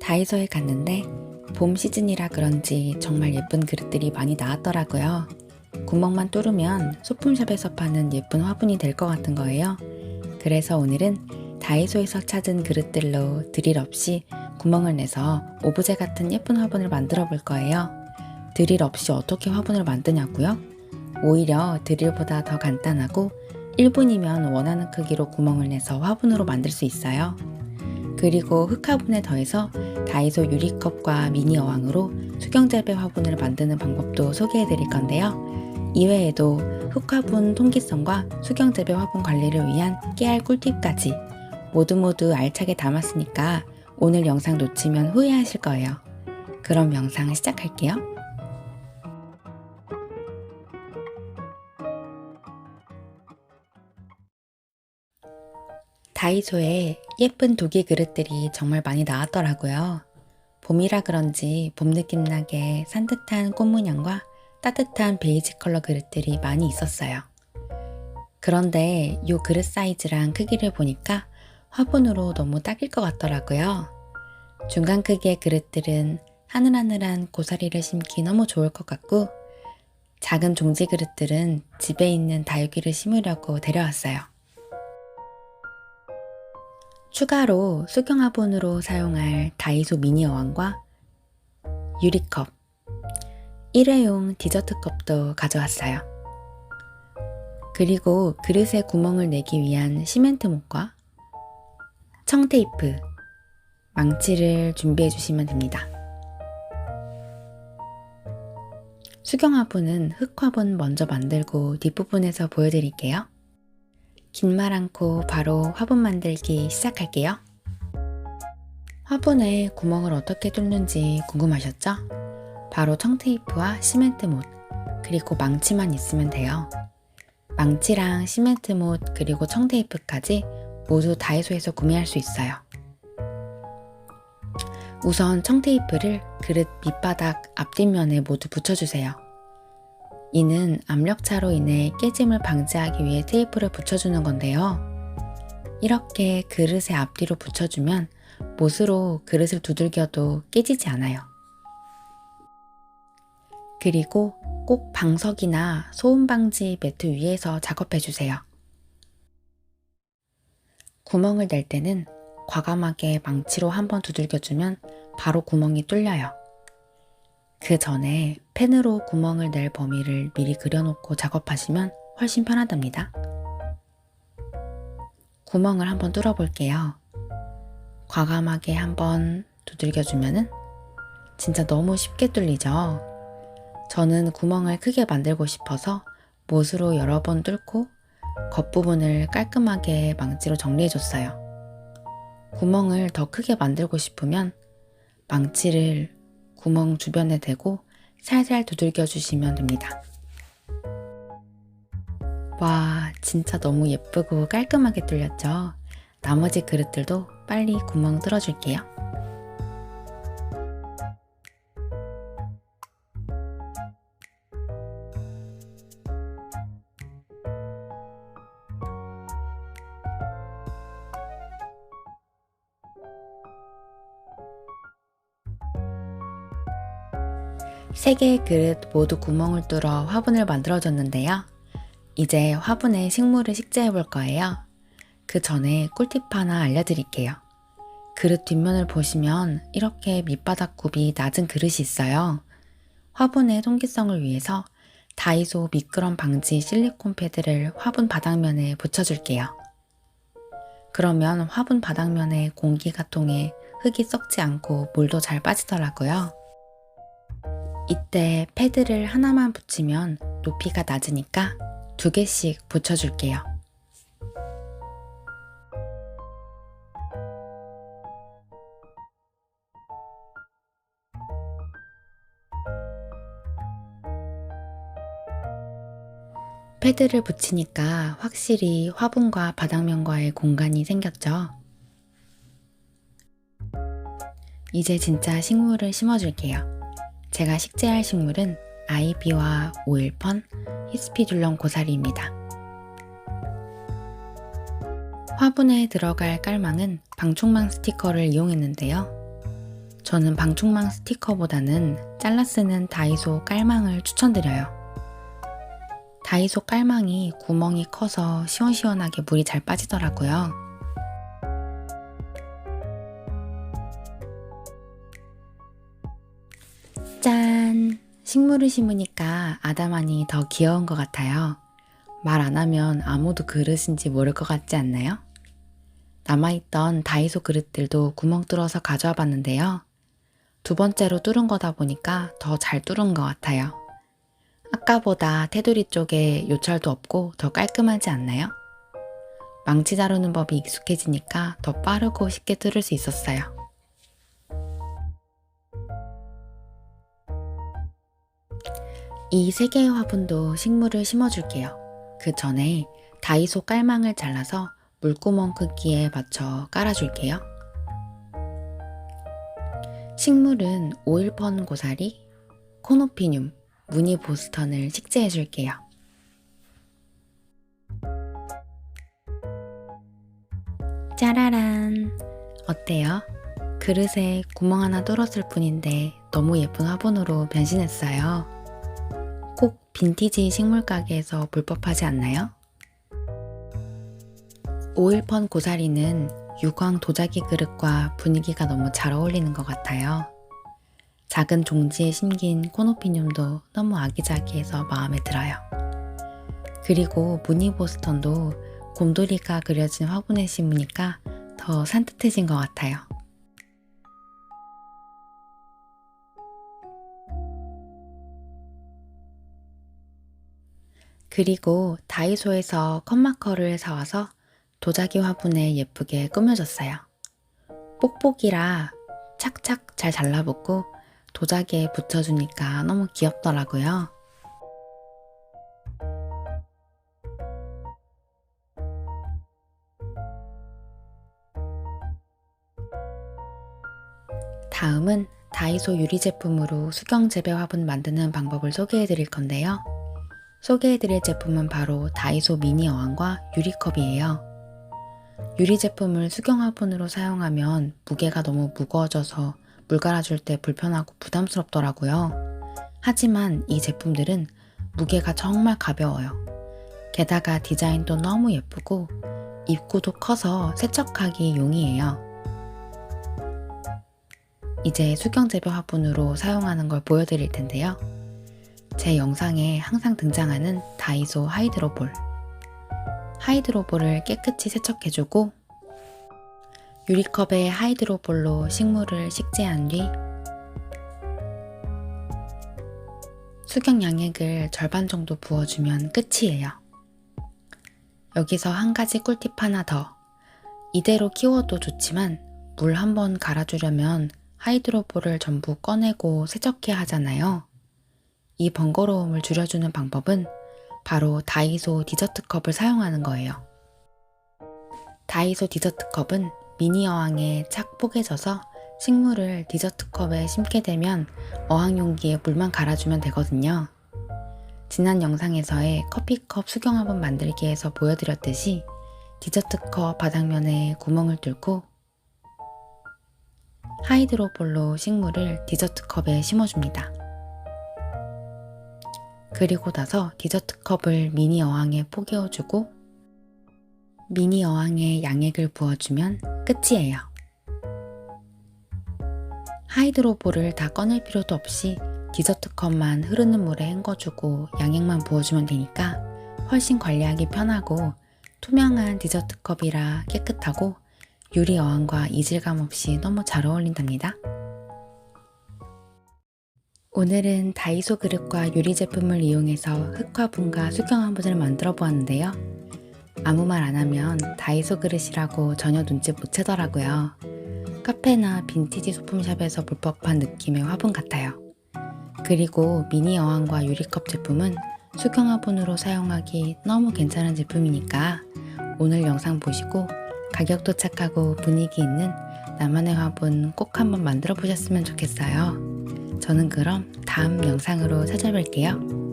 다이소에 갔는데 봄 시즌이라 그런지 정말 예쁜 그릇들이 많이 나왔더라고요. 구멍만 뚫으면 소품샵에서 파는 예쁜 화분이 될 것 같은 거예요. 그래서 오늘은 다이소에서 찾은 그릇들로 드릴 없이 구멍을 내서 오브제 같은 예쁜 화분을 만들어 볼 거예요. 드릴 없이 어떻게 화분을 만드냐고요? 오히려 드릴보다 더 간단하고 1분이면 원하는 크기로 구멍을 내서 화분으로 만들 수 있어요. 그리고 흑화분에 더해서 다이소 유리컵과 미니 어항으로 수경재배 화분을 만드는 방법도 소개해 드릴 건데요. 이외에도 흑화분 통기성과 수경재배 화분 관리를 위한 깨알 꿀팁까지 모두 모두 알차게 담았으니까 오늘 영상 놓치면 후회하실 거예요. 그럼 영상 시작할게요. 다이소에 예쁜 도기 그릇들이 정말 많이 나왔더라고요. 봄이라 그런지 봄 느낌 나게 산뜻한 꽃 문양과 따뜻한 베이지 컬러 그릇들이 많이 있었어요. 그런데 이 그릇 사이즈랑 크기를 보니까 화분으로 너무 딱일 것 같더라고요. 중간 크기의 그릇들은 하늘하늘한 고사리를 심기 너무 좋을 것 같고 작은 종지 그릇들은 집에 있는 다육이를 심으려고 데려왔어요. 추가로 수경 화분으로 사용할 다이소 미니 어항과 유리컵, 일회용 디저트 컵도 가져왔어요. 그리고 그릇에 구멍을 내기 위한 시멘트목과 청테이프, 망치를 준비해 주시면 됩니다. 수경 화분은 흙 화분 먼저 만들고 뒷부분에서 보여드릴게요. 긴 말 않고 바로 화분 만들기 시작할게요. 화분에 구멍을 어떻게 뚫는지 궁금하셨죠? 바로 청테이프와 시멘트 못, 그리고 망치만 있으면 돼요. 망치랑 시멘트 못, 그리고 청테이프까지 모두 다이소에서 구매할 수 있어요. 우선 청테이프를 그릇 밑바닥 앞뒷면에 모두 붙여주세요. 이는 압력차로 인해 깨짐을 방지하기 위해 테이프를 붙여주는 건데요. 이렇게 그릇의 앞뒤로 붙여주면 못으로 그릇을 두들겨도 깨지지 않아요. 그리고 꼭 방석이나 소음 방지 매트 위에서 작업해 주세요. 구멍을 낼 때는 과감하게 망치로 한번 두들겨주면 바로 구멍이 뚫려요. 그 전에 펜으로 구멍을 낼 범위를 미리 그려놓고 작업하시면 훨씬 편하답니다. 구멍을 한번 뚫어 볼게요. 과감하게 한번 두들겨 주면은 진짜 너무 쉽게 뚫리죠? 저는 구멍을 크게 만들고 싶어서 못으로 여러 번 뚫고 겉부분을 깔끔하게 망치로 정리해 줬어요. 구멍을 더 크게 만들고 싶으면 망치를 구멍 주변에 대고 살살 두들겨 주시면 됩니다. 와, 진짜 너무 예쁘고 깔끔하게 뚫렸죠? 나머지 그릇들도 빨리 구멍 뚫어줄게요. 세 개의 그릇 모두 구멍을 뚫어 화분을 만들어줬는데요. 이제 화분에 식물을 식재해 볼 거예요. 그 전에 꿀팁 하나 알려드릴게요. 그릇 뒷면을 보시면 이렇게 밑바닥 굽이 낮은 그릇이 있어요. 화분의 통기성을 위해서 다이소 미끄럼 방지 실리콘 패드를 화분 바닥면에 붙여줄게요. 그러면 화분 바닥면에 공기가 통해 흙이 썩지 않고 물도 잘 빠지더라고요. 이때 패드를 하나만 붙이면 높이가 낮으니까 두 개씩 붙여줄게요. 패드를 붙이니까 확실히 화분과 바닥면과의 공간이 생겼죠. 이제 진짜 식물을 심어줄게요. 제가 식재할 식물은 아이비와 오일펀, 히스피듈럼 고사리입니다. 화분에 들어갈 깔망은 방충망 스티커를 이용했는데요. 저는 방충망 스티커보다는 잘라 쓰는 다이소 깔망을 추천드려요. 다이소 깔망이 구멍이 커서 시원시원하게 물이 잘 빠지더라고요. 짠! 식물을 심으니까 아담하니 더 귀여운 것 같아요. 말 안 하면 아무도 그릇인지 모를 것 같지 않나요? 남아있던 다이소 그릇들도 구멍 뚫어서 가져와 봤는데요. 두 번째로 뚫은 거다 보니까 더 잘 뚫은 것 같아요. 아까보다 테두리 쪽에 요철도 없고 더 깔끔하지 않나요? 망치 다루는 법이 익숙해지니까 더 빠르고 쉽게 뚫을 수 있었어요. 이 세 개의 화분도 식물을 심어줄게요. 그 전에 다이소 깔망을 잘라서 물구멍 크기에 맞춰 깔아줄게요. 식물은 오일펀 고사리, 코노피늄, 무늬 보스턴을 식재해줄게요. 짜라란! 어때요? 그릇에 구멍 하나 뚫었을 뿐인데 너무 예쁜 화분으로 변신했어요. 꼭 빈티지 식물 가게에서 볼 법하지 않나요? 오일펀 고사리는 유광 도자기 그릇과 분위기가 너무 잘 어울리는 것 같아요. 작은 종지에 심긴 코노피늄도 너무 아기자기해서 마음에 들어요. 그리고 무늬 보스턴도 곰돌이가 그려진 화분에 심으니까 더 산뜻해진 것 같아요. 그리고 다이소에서 컷마커를 사와서 도자기 화분에 예쁘게 꾸며줬어요. 뽁뽁이라 착착 잘 잘라붙고 도자기에 붙여주니까 너무 귀엽더라고요. 다음은 다이소 유리 제품으로 수경 재배 화분 만드는 방법을 소개해 드릴 건데요. 소개해 드릴 제품은 바로 다이소 미니 어항과 유리컵이에요. 유리 제품을 수경 화분으로 사용하면 무게가 너무 무거워져서 물 갈아줄 때 불편하고 부담스럽더라고요. 하지만 이 제품들은 무게가 정말 가벼워요. 게다가 디자인도 너무 예쁘고 입구도 커서 세척하기 용이해요. 이제 수경 재배 화분으로 사용하는 걸 보여드릴 텐데요. 제 영상에 항상 등장하는 다이소 하이드로볼. 하이드로볼을 깨끗이 세척해주고 유리컵에 하이드로볼로 식물을 식재한 뒤 수경 양액을 절반 정도 부어주면 끝이에요. 여기서 한 가지 꿀팁 하나 더. 이대로 키워도 좋지만 물 한 번 갈아주려면 하이드로볼을 전부 꺼내고 세척해야 하잖아요. 이 번거로움을 줄여주는 방법은 바로 다이소 디저트 컵을 사용하는 거예요. 다이소 디저트 컵은 미니 어항에 착 뽀개져서 식물을 디저트 컵에 심게 되면 어항 용기에 물만 갈아주면 되거든요. 지난 영상에서의 커피컵 수경 화분 만들기에서 보여드렸듯이 디저트 컵 바닥면에 구멍을 뚫고 하이드로볼로 식물을 디저트 컵에 심어줍니다. 그리고 나서 디저트 컵을 미니 어항에 포개어주고 미니 어항에 양액을 부어주면 끝이에요. 하이드로볼을 다 꺼낼 필요도 없이 디저트 컵만 흐르는 물에 헹궈주고 양액만 부어주면 되니까 훨씬 관리하기 편하고 투명한 디저트 컵이라 깨끗하고 유리 어항과 이질감 없이 너무 잘 어울린답니다. 오늘은 다이소 그릇과 유리 제품을 이용해서 흑화분과 수경 화분을 만들어 보았는데요. 아무 말 안 하면 다이소 그릇이라고 전혀 눈치 못 채더라고요. 카페나 빈티지 소품샵에서 볼 법한 느낌의 화분 같아요. 그리고 미니 어항과 유리컵 제품은 수경 화분으로 사용하기 너무 괜찮은 제품이니까 오늘 영상 보시고 가격도 착하고 분위기 있는 나만의 화분 꼭 한번 만들어 보셨으면 좋겠어요. 저는 그럼 다음 영상으로 찾아뵐게요.